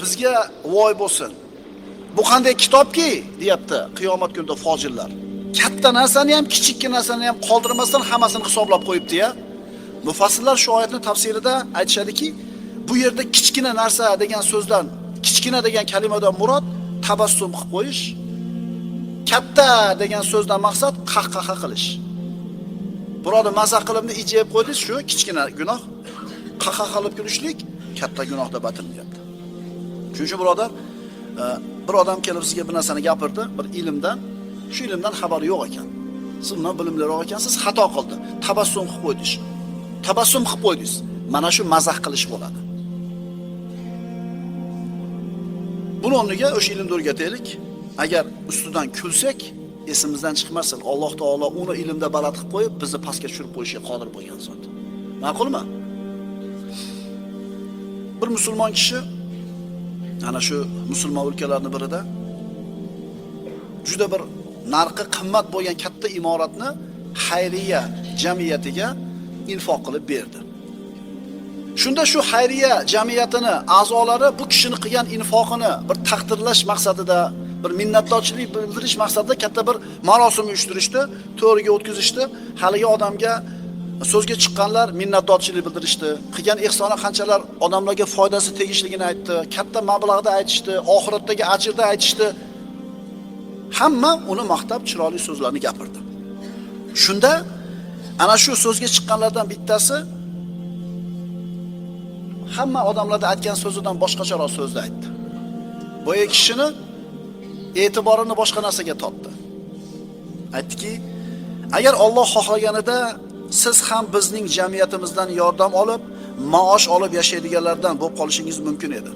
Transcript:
bizga voy bo'lsin. Bu qanday kitobki, deyapti qiyomat kunida fojirlar. Katta narsani ham, kichikka narsani ham qoldirmasdan hammasini hisoblab qo'yibdi-ya. Mufassirlar shu oyatning tafsirida aytishadiki, bu yerda kichkina narsa degan so'zdan, kichkina degan kalimadan murod tabassum qilib qo'yish, katta degan so'zdan maqsad qahqaha qilish. Birodar maza qilimni ijab qo'ydingiz shu kichkina gunoh. Qahqaha qilib kulishlik katta gunoh deb atalinyapti. Uchun birodar, e, bir odam kelib sizga bir narsani gapirdi, bir ilmdan, shu ilmdan xabari yo'q ekan. Siz undan bilimliroq ekansiz, xato qildi. Tabassum qilib qo'ydingiz. Tabassum qilib qo'ydingiz. Mana shu mazax qilish bo'ladi. Buni o'rniga o'sha ilmni o'rgataylik. Agar ustidan kulsak, esimizdan chiqmasin. Alloh taolo uni ilmda baland qilib qo'yib, bizni pastga tushirib qo'yishga qodir bo'lgan zot. Ma'qulmi? Bir musulmon kishi ana shu musulmon o'lkalarni birida juda bir narxi qimmat bo'lgan katta imoratni xayriya jamiyatiga infoq qilib berdi. Shunda shu xayriya jamiyatini a'zolari bu kishini qilgan infoqini bir taqdirlash maqsadida, bir minnatdorchilik bildirish maqsadida katta bir marosim uyushtirishdi, to'riga o'tkazishdi. Haligi odamga so'zga chiqqanlar minnatdorchilik bildirishdi. Qilgan ehsoni qanchalar odamlarga foydasi tegishligini aytdi. Katta mablag'da aytishdi, oxiratdagi ajrda aytishdi. Hamma uni maqtab chiroyli so'zlarni gapirdi. Shunda ana shu so'zga chiqqanlardan bittasi hamma odamlarda aytgan so'zidan boshqacharoq so'zni aytdi. Boya kishini e'tiborini boshqa narsaga tortdi. Aytdiki, agar Alloh xohlaganida siz ham bizning jamiyatimizdan yordam olib, maosh olib yashaydiganlardan bo'lib qolishingiz mumkin edi.